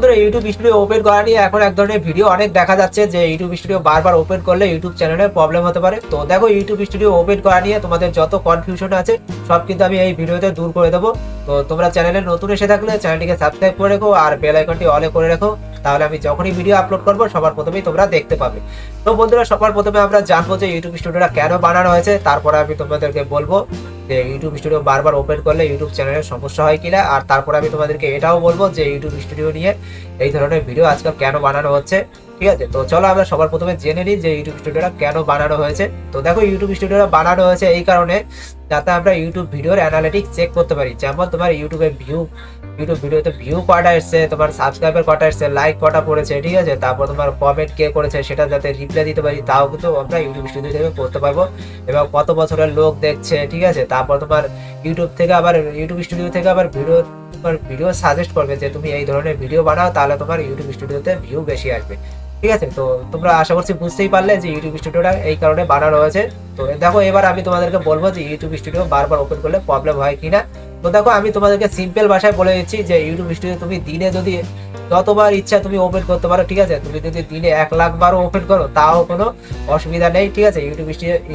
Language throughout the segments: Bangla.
বন্ধুরা ইউটিউব স্টুডিও ওপেন করা নিয়ে এখন এক ধরনের ভিডিও অনেক দেখা যাচ্ছে যে ইউটিউব স্টুডিও বারবার ওপেন করলে ইউটিউব চ্যানেলে প্রবলেম হতে পারে। তো দেখো ইউটিউব স্টুডিও ওপেন করা নিয়ে তোমাদের যত কনফিউশন আছে, সব কিন্তু আমি এই ভিডিওতে দূর করে দেবো। তো তোমরা চ্যানেলে নতুন এসে থাকলে চ্যানেলটিকে সাবস্ক্রাইব করে রেখো আর বেল আইকনটি অলে করে রেখো। তাহলে আমি যখনই ভিডিও আপলোড করব, সবার প্রথমেই তোমরা দেখতে পাবে। তো বন্ধুরা, সবার প্রথমে আমরা জানব যে ইউটিউব স্টুডিওটা কেন বানানো হয়েছে, তারপরে আমি তোমাদেরকে বলব। ইউটিউব স্টুডিও বারবার ওপেন করলে ইউটিউব চ্যানেলের সমস্যা হয় কিনা, আর তারপরে আমি তোমাদেরকে এটাও বলব যে ইউটিউব স্টুডিও নিয়ে এই ধরনের ভিডিও আজকাল কেন বানানো হচ্ছে, ঠিক আছে? তো চলো আমরা সবার প্রথমে জেনে নিই যে ইউটিউব স্টুডিওটা কেন বানানো হয়েছে। তো দেখো ইউটিউব স্টুডিওটা বানানো হয়েছে এই কারণে যাতে আমরা ইউটিউব ভিডিওর অ্যানালিটিক্স চেক করতে পারি। যেমন তোমার ইউটিউবে ভিউ ইউটিউব ভিডিওতে ভিউ কটা এসছে, তোমার সাবস্ক্রাইবার কটা এসছে লাইক কটা পড়েছে, ঠিক আছে? তারপর তোমার কমেন্ট কে করেছে সেটা যাতে রিপ্লাই দিতে পারি, তাও কিন্তু আমরা ইউটিউব স্টুডিও থেকে করতে পারব। এবং কত বছরের লোক দেখছে, ঠিক আছে? তারপর তোমার ইউটিউব থেকে আবার ইউটিউব স্টুডিও থেকে আবার ভিডিও তোমার ভিডিও সাজেস্ট করবে যে তুমি এই ধরনের ভিডিও বানাও, তাহলে তোমার ইউটিউব স্টুডিওতে ভিউ বেশি আসবে। ঠিক আছে? তো তোমরা আশা করছি বুঝতেই পারলে যে ইউটিউব স্টুডিওটা এই কারণে বানানো হয়েছে। তো দেখো, এবার আমি তোমাদেরকে বলব যে ইউটিউব স্টুডিও বারবার ওপেন করলে প্রবলেম হয় কিনা। তো দেখো, আমি তোমাদেরকে সিম্পল ভাষায় বলে দিচ্ছি যে ইউটিউব স্টুডিও তুমি দিনে যদি যতবার ইচ্ছা তুমি ওপেন করতে পারো, ঠিক আছে? তুমি যদি দিনে এক লাখ বারও ওপেন করো, তাও কোনো অসুবিধা নেই, ঠিক আছে? ইউটিউব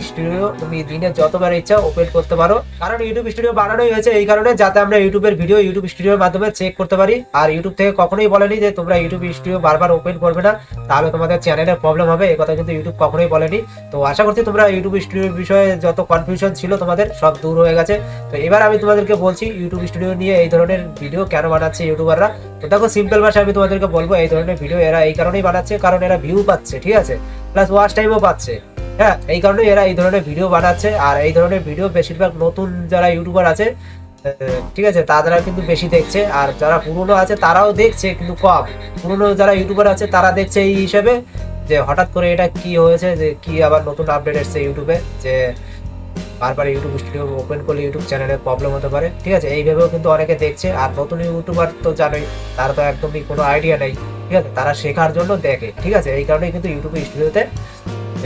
স্টুডিও তুমি দিনে যতবার ইচ্ছা ওপেন করতে পারো। কারণ ইউটিউব স্টুডিও বানানোই হয়েছে এই কারণে যাতে আমরা ইউটিউবের ভিডিও ইউটিউব স্টুডিওর মাধ্যমে চেক করতে পারি। আর ইউটিউব থেকে কখনোই বলেনি যে তোমরা ইউটিউব স্টুডিও বারবার ওপেন করবে না, তাহলে তোমাদের চ্যানেলের প্রবলেম হবে। এই কথা কিন্তু ইউটিউব কখনোই বলেনি। তো আশা করছি তোমরা ইউটিউব স্টুডিওর বিষয়ে যত কনফিউশন ছিল তোমাদের, সব দূর হয়ে গেছে। তো এবার আমি তোমাদেরকে বলছি ইউটিউব স্টুডিও নিয়ে এই ধরনের ভিডিও কেন বানাচ্ছে ইউটিউবাররা তো দেখো সিম্পল ভাষায় আমি তোমাদেরকে বলব, এই ধরনের ভিডিও এরা এই কারণেই বানাচ্ছে, কারণ এরা ভিউ পাচ্ছে, ঠিক আছে? প্লাস ওয়াচ টাইমও পাচ্ছে। হ্যাঁ এই কারণে এরা এই ধরনের ভিডিও বানাচ্ছে, আর এই ধরনের ভিডিও বেশিরভাগ নতুন যারা ইউটিউবার আছে ঠিক আছে তারা কিন্তু বেশি দেখছে, আর যারা পুরনো আছে, তারাও দেখছে কিন্তু কম। পুরনো যারা ইউটিউবার আছে, তারা দেখছে এই হিসেবে। যে হঠাৎ করে এটা কি হয়েছে, যে কি আবার নতুন আপডেট এসছে ইউটিউবে যে বারবার ইউটিউব স্টুডিও ওপেন করলে ইউটিউব চ্যানেলে প্রবলেম হতে পারে। ঠিক আছে? এইভাবেও কিন্তু অনেকে দেখছে। আর নতুন ইউটিউবার তো জানোই, তার তো একদমই কোনো আইডিয়া নেই। ঠিক আছে? তারা শেখার জন্য দেখে। ঠিক আছে? এই কারণেই কিন্তু ইউটিউব স্টুডিওতে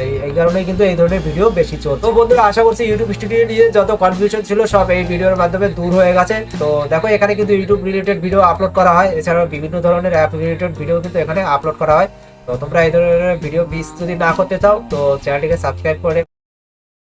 এই এই কারণেই কিন্তু এই ধরনের ভিডিও বেশি চলতো তো বন্ধুরা, আশা করছি ইউটিউব স্টুডিও নিয়ে যত কনফিউশন ছিল, সব এই ভিডিওর মাধ্যমে দূর হয়ে গেছে। তো দেখো, এখানে কিন্তু ইউটিউব রিলেটেড ভিডিও আপলোড করা হয়। এছাড়াও বিভিন্ন ধরনের অ্যাপ রিলেটেড ভিডিও কিন্তু এখানে আপলোড করা হয়। তো তোমরা এই ধরনের ভিডিও মিস যদি না করতে চাও তো চ্যানেলটিকে সাবস্ক্রাইব করে